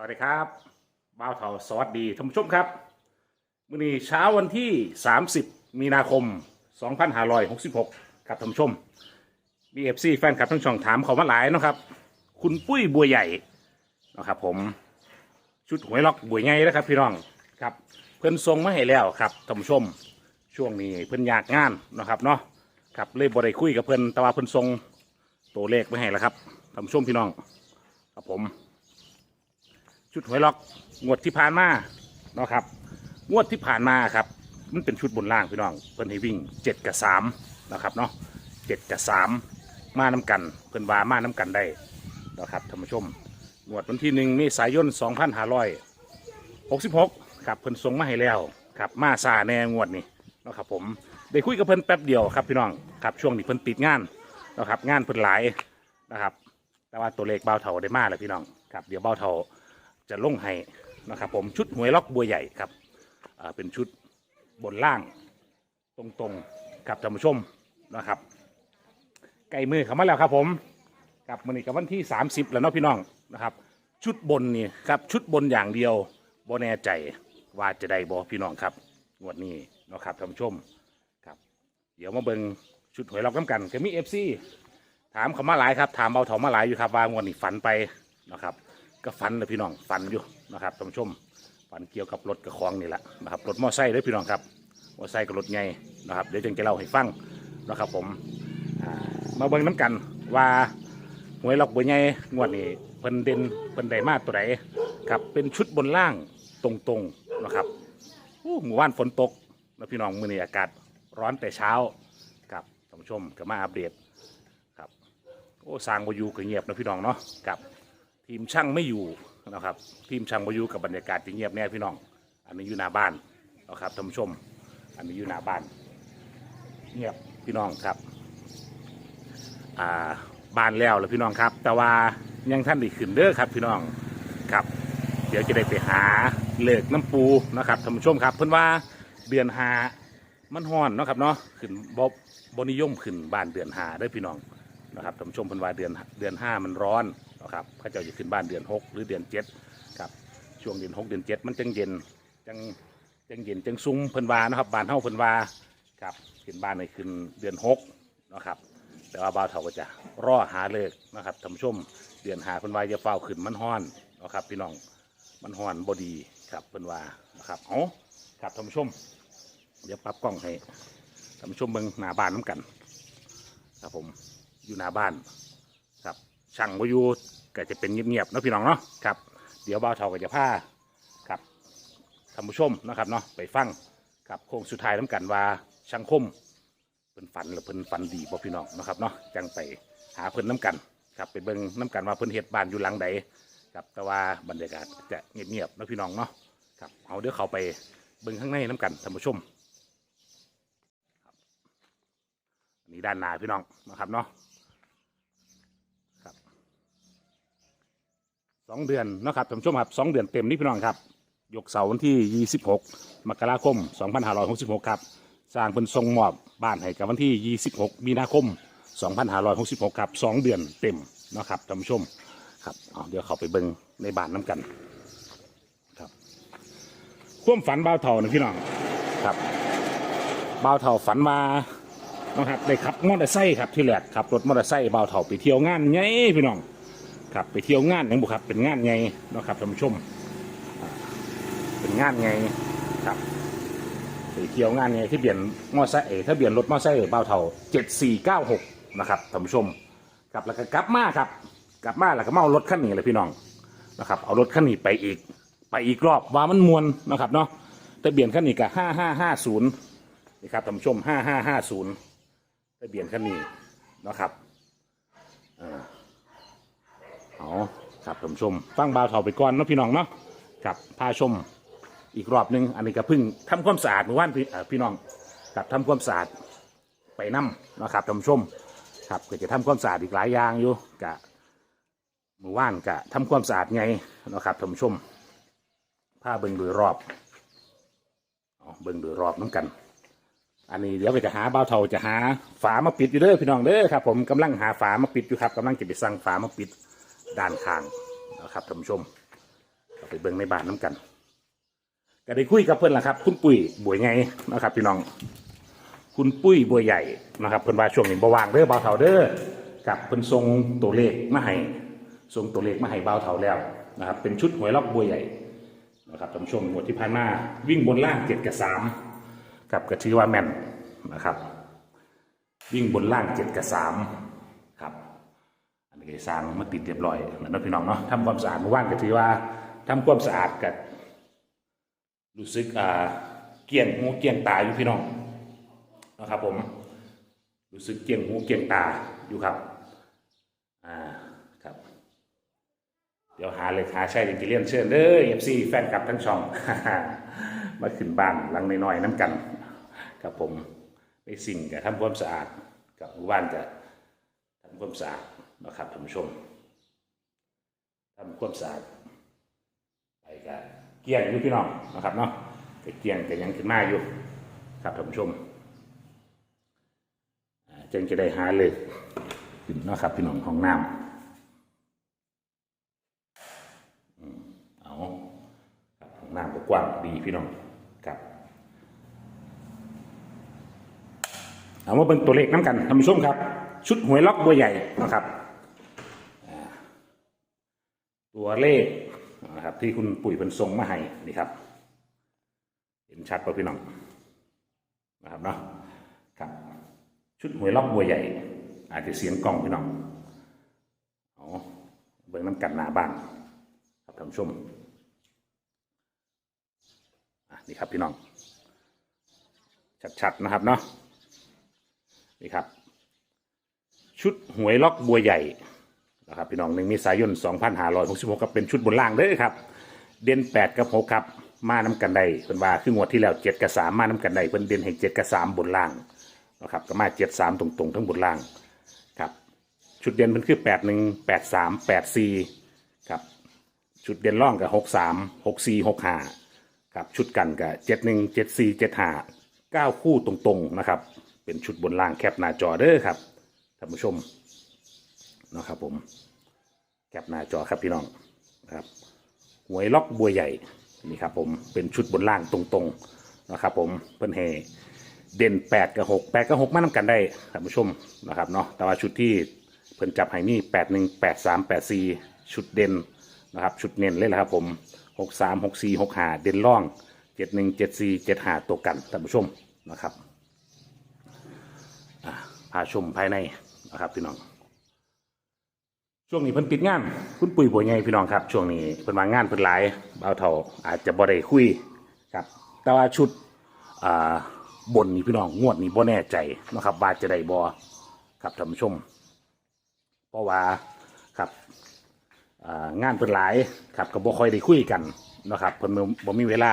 สวัสดีครับบ้าวเทาสวัสดีท่านผู้ชมครับมื้อนี้เช้าวันที่ 30 มีนาคม 2566 ครับท่านผู้ชม BFC แฟนคลับทั้งช่องถามเขามาหลายเนาะครับ คุณปุ้ยบัวใหญ่นะครับผมชุดหวยล็อกบัวใหญ่นะครับ พี่น้องครับ เพิ่อนทรงมาให้แล้วครับท่านผู้ชมช่วงนี้เพิ่อนอยากงานเนาะครับเนาะครับเลยบ่ได้คุยกับเพิ่อนแต่ว่าเพิ่อนทรงตัวเลขมาให้แล้วครับท่านผู้ชมพี่น้องครับผม ชุดหวยล็อกงวดที่ผ่านมาเนาะครับงวดที่ผ่านมาครับมันเป็นชุดบนล่างพี่น้องเพิ่นให้วิ่งเจ็ดกับสามนะครับเนาะเจ็ดกับสามมาน้กัน เพิ่นว่ามาน้กันได้นะครับท่านผู้ชมงวดวันที่หนึ่งเมษายนสองพันห้าร้อยหกสิบหกครับเพิ่นส่งมาให้แล้วครับมาซาแน่งวดนี้นะครับผมได้คุยกับเพิ่นแป๊บเดียวครับพี่น้องครับช่วงนี้เพิ่นติดงานนะครับงานเพิ่นหลายนะครับแต่ว่าตัวเลขเบาเท่าได้มากเลยพี่น้องครับเดี๋ยวเบาเท่า จะลงให้นะครับผมชุดหวยล็อกบัวใหญ่ครับเป็นชุดบนล่างตรงๆกับท่านผู้ชมนะครับใกล้มือเข้ามาแล้วครับผมกับมันนี้กับวันที่ 30 แล้วเนาะพี่น้องนะครับ ชุดบนนี่ครับชุดบนอย่างเดียวบ่แน่ใจว่าจะได้บ่พี่น้องครับงวดนี้นะครับท่านผู้ชมครับ เดี๋ยวมาเบิงชุดหวยล็อกน้ำกันก็มีเอฟซีถามเขามาหลายครับ ถามเบาเถามาหลายอยู่ครับว่างวดนี้ฝันไปนะครับ ก็ฟันเลยพี่น้องฟันอยู่นะครับท่านผู้ชมฟันเกี่ยวกับรถกับของนี่แหละนะครับรถมอไซค์เด้วยพี่น้องครับมอไซค์กับรถไงนะครับเดี๋ยวจึงจะเล่าให้ฟังนะครับผมมาเบิ่งน้ำกันว่าหวยล็อกบัวใหญ่งวดนี้เพิ่นเด่นเพิ่นได้มากตัวไหนครับเป็นชุดบนล่างตรงๆนะครับอู้หมู่บ้านฝนตกนะพี่น้องมื้อนี้อากาศร้อนแต่เช้าครับท่านผู้ชมก็มาอัปเดตครับโอ้สร้างบอยู่ก็เงียบนะพี่น้องเนาะครับ ทีมช่างไม่อยู่นะครับ ทีมช่างมาอยู่กับบรรยากาศที่เงียบแน่พี่น้อง อันนี้อยู่หน้าบ้านนะครับท่านผู้ชม อันนี้อยู่หน้าบ้าน เงียบพี่น้องครับ อ่าบ้านแล้วแล้วพี่น้องครับ แต่ว่ายังท่านได้ขึ้นเด้อครับพี่น้องครับ เดี๋ยวจะได้ไปหาเลิกน้ำปูนะครับท่านผู้ชมครับ เพิ่อนว่าเดือนหามันฮ้อนเนาะครับเนาะขึ้นบบบนิยมขึ้นบ้านเดือนหาเด้พี่น้องนะครับท่านผู้ชมเพิ่อนว่าเดือนเดือนห้ามันร้อน นะครับพระเจ้าจะขึ้นบ้านเดือนหกหรือเดือนเจ็ดครับช่วงเดือนหกเดือนเจ็ดมันจังเย็นจังจังเย็นจังซุ้มเพิ่นวานะครับบานเฮาเพิ่นวาครับขึ้นบ้านในขึ้นเดือนหกนะครับแต่ว่าบ่าวเฒ่าก็จะรอหาเลิกนะครับท่านผู้ชมเดือนหาเพิ่นวาจะเฝ้าขึ้นมันฮ้อนนะครับพี่น้องมันฮ้อนบ่ดีครับเพิ่นวานะครับเอาครับท่านผู้ชมเดี๋ยวปรับกล้องให้ท่านผู้ชมเบิ่งหน้าบ้านน้ำกัน ครับผมอยู่หน้าบ้านครับ ช่างวายูก็จะเป็นเงียบๆเนาะพี่น้องเนาะครับเดี๋ยวบ่าวเฒ่าก็จะพาครับท่านผู้ชมนะครับเนาะไปฟังครับโค้งสุดท้ายน้ำกันว่าช่างคมเพิ่นฝันหรือเพิ่นฝันดีบ่พี่น้องนะครับเนาะจังไปหาเพิ่นน้ำกันครับไปเบิ่งน้ำกันว่าเพิ่นเฮ็ดบ้านอยู่หลังใดครับแต่ว่าบรรยากาศจะเงียบๆเนาะพี่น้องเนาะครับเอาเดี๋ยวเขาไปเบิ่งข้างในน้ำกันท่านผู้ชมอันนี้ด้านหน้าพี่น้องนะครับเนาะครับ สองเดือนเนาะครับท่านผู้ชมครับสองเดือนเต็มนี่พี่น้องครับ ยกเสาร์วันที่ 26 มกราคม 2566 ครับสร้างเป็นทรงมอบบ้านให้กับวันที่ 26 มีนาคม 2566 ครับสองเดือนเต็มเนาะครับท่านผู้ชมครับเอาเดี๋ยวเขาไปเบิ่งในบ้านน้ำกันครับความฝันบ่าวเท่านะพี่น้องครับบ่าวเท่าฝันมานะครับได้ขับมอเตอร์ไซค์ครับที่แรกขับรถมอเตอร์ไซค์เบาวเถาไปเที่ยวงานไงพี่น้อง ครับไปเที่ยวงานหยังบุครับ เป็นงานไงเนาะครับท่านผู้ชมเป็นงานไงครับไปเที่ยวงานไงที่เบียนมอไซค์เอถ้าเบียนรถมอไซค์เบาวเถาเจ็ดสี่เก้าหกนะครับท่านผู้ชมครับแล้วก็กลับมาครับ กลับมาแล้วก็มาเอารถคันนี้เลยพี่น้องนะครับเอารถคันนี้ไปอีก ไปอีกรอบว่ามันมวนนะครับเนาะทะเบียนคันนี้ก็ห้าห้าห้าศูนย์นี่ครับท่านผู้ชมห้าห้าห้าศูนย์ทะเบียนคันนี้เนาะครับเออ เอาครับท่านผู้ชม ฟังบ่าวเถาไปก่อนเนาะพี่น้องเนาะครับพาชมอีกรอบหนึงอันนี้ก็เพิ่งทำความสะอาดเมื่อวานพี่เอ่อพี่น้องกับทำความสะอาดไปนํเนาะครับท่านผู้ชมครับก็จะทำความสะอาดอีกหลายอย่างอยู่กะเมื่อวานกะทำความสะอาดไงเนาะครับท่านผู้ชมพาเบิ่งโดยรอบเอาเบิ่งโดยรอบน้ำกัน อันนี้เดี๋ยวไปจะหาบ่าวเทาจะหาฝามาปิดอยู่เด้อพี่น้องเด้อครับ ผมกำลังหาฝามาปิดอยู่ครับกำลังจะไปสั่งฝามาปิด ด้านข้างนะครับท่านผู้ชมก็ไปเบิ่งในบ้านน้ำกันก็ได้คุยกับเพื่อนละครับ คุณปุ้ยบัวไงนะครับ พี่น้อง คุณปุ้ยบัวใหญ่นะครับเพิ่นว่าช่วงนี้บ่ว่างเด้อเบาเฒ่าเด้อกับเพิ่นส่งตัวเลขมาให้ส่งตัวเลขมาให้บ่าเฒ่าแล้วนะครับ เป็นชุดหวยล็อกบัวใหญ่นะครับท่านผู้ชมงวดที่ผ่านมาวิ่งบนล่างเจ็ดกับสามกับก็ถือว่าแม่นนะครับ วิ่งบนล่างเจ็ดกับสาม สร้างมาติดเรียบร้อยแล้วเนะพี่น้องเนาะทำความสะอาดเมื่อวานก็ถือว่าทำความสะอาดกับรู้สึกอ่าเกลี่ยงหูเกลี่ยงตาอยู่พี่น้องนะครับผมรู้สึกเกลี่ยงหูเกลี่ยงตาอยู่ครับอ่าครับ เดี๋ยวหาเลยหาใช่จริเรียนเชิญเด้อเอฟซีแฟนคลับทั้งช่องมาขึ้นบ้านหลังน้อยๆน้ำกันครับผมไปสิ่งกับทำความสะอาดกับหมู่บ้านกับทำความสะอาด นะครับท่านผู้ชมทำความสะอาดไปกับเกี่ยงอยู่พี่น้องนะครับเนาะก็เกี่ยงแต่ยังขึ้นมาอยู่ครับท่านผู้ชมจึงจะได้หาเลยขึ้นนะครับพี่น้องของน้ำเอาของน้ำก็กว้างดีพี่น้องครับเอามาเป็นตัวเลขน้ำกันท่านผู้ชมครับ ชุดหวยล็อกบัวใหญ่นะครับ ตัวเลขนะครับที่คุณปุ๋ยเป็นทรงมาให้นี่ครับ เห็นชัดป่ะพี่น้องนะครับเนาะครับชุดหวยล็อกบัวใหญ่ อาจจะเสียงกล้องพี่น้องเอาเบิ่งน้ำกันหนาบ้านครับท่านผู้ชมอะนี่ครับพี่น้อง ชัดๆนะครับเนาะนี่ครับ ชุดหวยล็อกบัวใหญ่ นะครับพี่น้องหนึ่งมีสายน2,566กับเป็นชุดบนล่างเด้อครับ เด่น8 กับ 6 ครับ มาน้ำกันได้เพิ่นว่าคืองวดที่แล้ว 7 กับ 3 มาน้ำกันได้เพิ่นเด่นให้7กับ 3 บนล่างนะครับก็มา 7 3 ตรงๆ ทั้งบนล่างครับชุดเด่นเพิ่นคือ 8 1 8 3 8 4ครับชุดเด่นร่องกับ 6 3 6 4 6 5ครับชุดกันกับ 7 1 7 4 7 5 9 คู่ตรงๆนะครับเป็นชุดบนล่างแคปหน้าจอเด้อครับท่านผู้ชม นะครับผมแคปหน้าจอครับพี่น้องนะครับหวยล็อกบัวใหญ่นี่ครับผมเป็นชุดบนล่างตรงๆนะครับผมเพิ่นเฮเด่น8กับ6 8กับ6มานํกันได้ท่านผู้ชมนะครับเนาะแต่ว่าชุดที่เพิ่นจับให้นี่8 1 8 3 8 4ชุดเด่นนะครับชุดเน้นเลยละครับผม6 3 6 4 6 5เด่นร่อง7 1 7 4 7 5ตัวกันท่านผู้ชมนะครับพาชมภายในนะครับพี่น้อง ช่วงนี้เพิ่นปิดงาน คุณปุ๋ยบัวใหญ่พี่น้องครับ ช่วงนี้เพิ่นมางานเพิ่นหลายเบาเท่าอาจจะบ่ได้คุยครับ แต่ว่าชุดอ่าบนนี่พี่น้องงวดนี้บ่แน่ใจนะครับว่าจะได้บ่ครับท่านผู้ชม เพราะว่าครับอ่างานเพิ่นหลายครับก็บ่ค่อยได้คุยกันนะครับเพิ่นบ่มีเวลา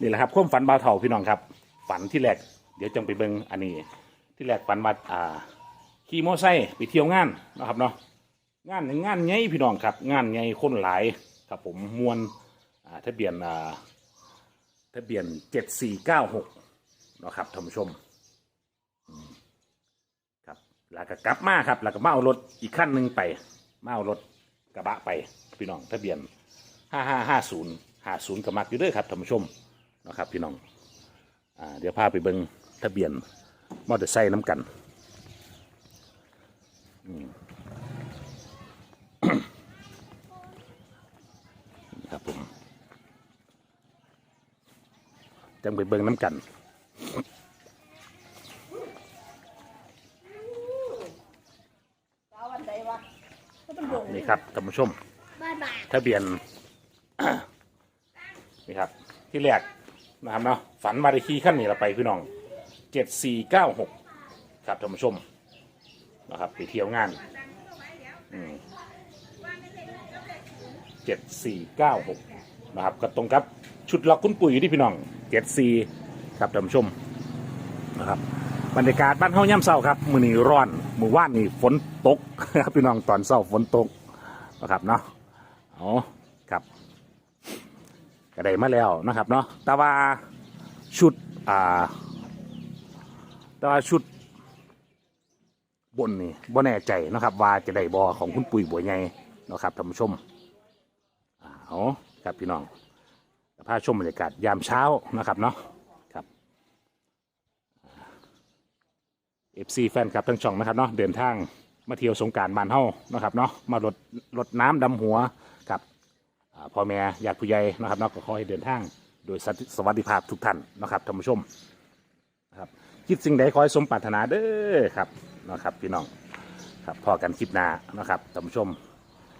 นี่แหละครับความฝันเบาเท่าพี่น้องครับ ฝันที่แรกเดี๋ยวจังไปเบิ่งอันนี้ ที่แรกฝันว่าอ่าขี่มอไซค์ไปเที่ยวงานนะครับเนาะ งานงานใหญ่พี่น้องครับ งานใหญ่คนหลายครับผมมวลทะเบียนทะเบียนเจ็ดสี่เก้าหกนะครับท่านผู้ชมครับแล้วก็กลับมาครับแล้วก็มาเอารถอีกขั้นหนึ่งไปมาเอารถกระบะไปพี่น้องทะเบียนห้าห้าห้าศูนย์ห้าศูนย์กระมักอยู่ด้วยครับท่านผู้ชมนะครับพี่น้องอเดี๋ยวพาไปเบิ่งทะเบียนมอเตอร์ไซค์น้ำกันอืม นี่ครับผม จังไปเบิ่งน้ำกันเอาวันใดวะก็เป็นดงนี่ครับท่านผู้ชมบ้านบาทะเบียน นี่ครับ ที่แรกนะครับเนาะฝันมาได้ขี่ขั้นนี้เราไปพี่น้องเจ็ดสี่เก้าหกครับท่านผู้ชมนะครับไปเที่ยวงานเจ็ดสี่เก้าหกนะครับก็ตรงกับ ชุดล็อกคุณปุ๋ยที่พี่น้อง เจ็ดสีครับท่านผู้ชมนะครับบรรยากาศบ้านเฮาย่ำเศร้าครับมือนี้ร้อนมือว่านนี่ฝนตกครับพี่น้องตอนเศร้าฝนตกนะครับเนาะอ๋อครับก็ได้มาแล้วนะครับเนาะแต่ว่าชุดอ่าแต่ว่าชุดบนนี่บ่แน่ใจนะครับ ว่าจะได้บอของคุณปุ๋ยบัวใหญ่นะครับท่านผู้ชมอ่าเอครับพี่น้อง พาชมบรรยากาศยามเช้านะครับเนาะครับเอฟซีแฟนครับทั้งช่องนะครับเนาะเดินทางมาเที่ยวสงการบานเฮานะครับเนาะมารดรดน้ำดำหัวกับพ่อแม่ญาติผู้ใหญ่นะครับเนาะก็ขอให้เดินทางโดยสวัสดิภาพทุกท่านนะครับท่านผู้ชมนะครับคิดสิ่งใดขอให้สมปรารถนาเด้อครับนะครับพี่น้องครับพอกันคลิปหน้านะครับท่านผู้ชม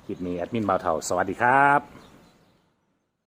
คลิปนี้แอดมินบ่าวเท่าสวัสดีครับ